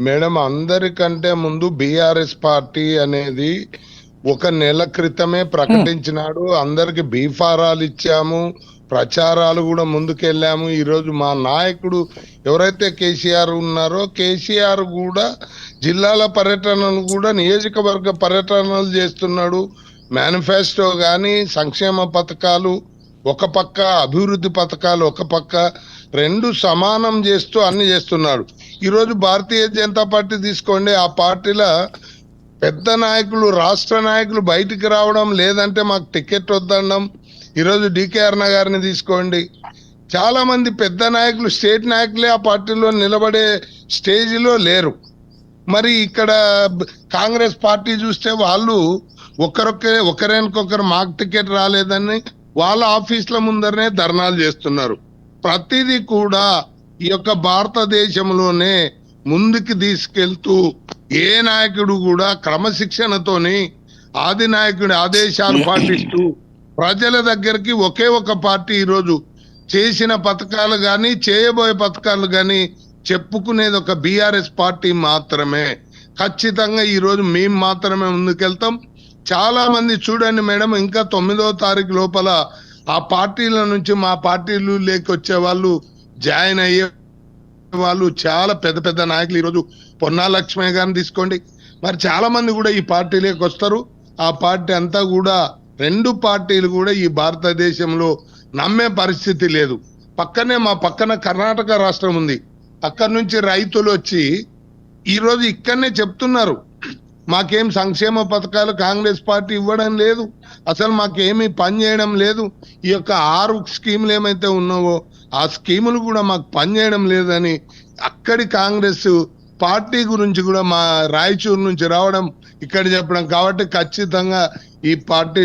Madam అందరికంటే ముందు BRS party అనేది ఒక నెల క్రితమే ప్రకటించినాడు. అందరికి బీఫారాలు ఇచ్చాము. ప్రచారాలు కూడా ముందుకెళ్ళాము. ఈరోజు మా నాయకుడు ఎవరైతే కేసీఆర్ ఉన్నారో కేసీఆర్ కూడా జిల్లాల పర్యటనలు కూడా నియోజకవర్గ పర్యటనలు చేస్తున్నాడు. మేనిఫెస్టో గాని సంక్షేమ పథకాలు ఒక పక్క అభివృద్ధి పథకాలు ఒక పక్క రెండు సమానం చేస్తూ అన్ని చేస్తున్నాడు. ఈరోజు భారతీయ జనతా పార్టీ తీసుకోండి ఆ పార్టీలో పెద్ద నాయకులు రాష్ట్ర నాయకులు బయటికి రావడం లేదంటే మాకు టికెట్ వద్దడం ఈరోజు డికే అరుణ గారిని తీసుకోండి. చాలా మంది పెద్ద నాయకులు స్టేట్ నాయకులే ఆ పార్టీలో నిలబడే స్టేజ్లో లేరు. మరి ఇక్కడ కాంగ్రెస్ పార్టీ చూస్తే వాళ్ళు ఒకరొకరే ఒకరికొకరు మాకు టికెట్ రాలేదని వాళ్ళ ఆఫీసుల ముందరనే ధర్నాలు చేస్తున్నారు. ప్రతిదీ కూడా ఈ యొక్క భారతదేశంలోనే ముందుకు తీసుకెళ్తూ ఏ నాయకుడు కూడా క్రమశిక్షణతోని ఆది నాయకుడి ఆదేశాలు పాటిస్తూ ప్రజల దగ్గరికి ఒకే ఒక పార్టీ ఈరోజు చేసిన పథకాలు గాని చేయబోయే పథకాలు గాని చెప్పుకునేది ఒక బీఆర్ఎస్ పార్టీ మాత్రమే. ఖచ్చితంగా ఈరోజు మేము మాత్రమే ముందుకెళ్తాం. చాలా మంది చూడండి మేడం ఇంకా తొమ్మిదో తారీఖు లోపల ఆ పార్టీల నుంచి మా పార్టీలు లేకొచ్చే వాళ్ళు జాయిన్ అయ్యే వాళ్ళు చాలా పెద్ద పెద్ద నాయకులు ఈరోజు పొన్నా లక్ష్మయ్య గారిని తీసుకోండి. మరి చాలా మంది కూడా ఈ పార్టీలోకి వస్తారు. ఆ పార్టీ అంతా కూడా రెండు పార్టీలు కూడా ఈ భారతదేశంలో నమ్మే పరిస్థితి లేదు. పక్కనే మా పక్కన కర్ణాటక రాష్ట్రం ఉంది. అక్కడి నుంచి రైతులు వచ్చి ఈరోజు ఇక్కడనే చెప్తున్నారు. మాకేం సంక్షేమ పథకాలు కాంగ్రెస్ పార్టీ ఇవ్వడం లేదు. అసలు మాకేమీ పని చేయడం లేదు. ఈ యొక్క ఆరు స్కీములు ఏమైతే ఉన్నావో ఆ స్కీములు కూడా మాకు పని చేయడం లేదని అక్కడి కాంగ్రెస్ పార్టీ గురించి కూడా మా రాయచూరు నుంచి రావడం ఇక్కడ చెప్పడం. కాబట్టి ఖచ్చితంగా ఈ పార్టీ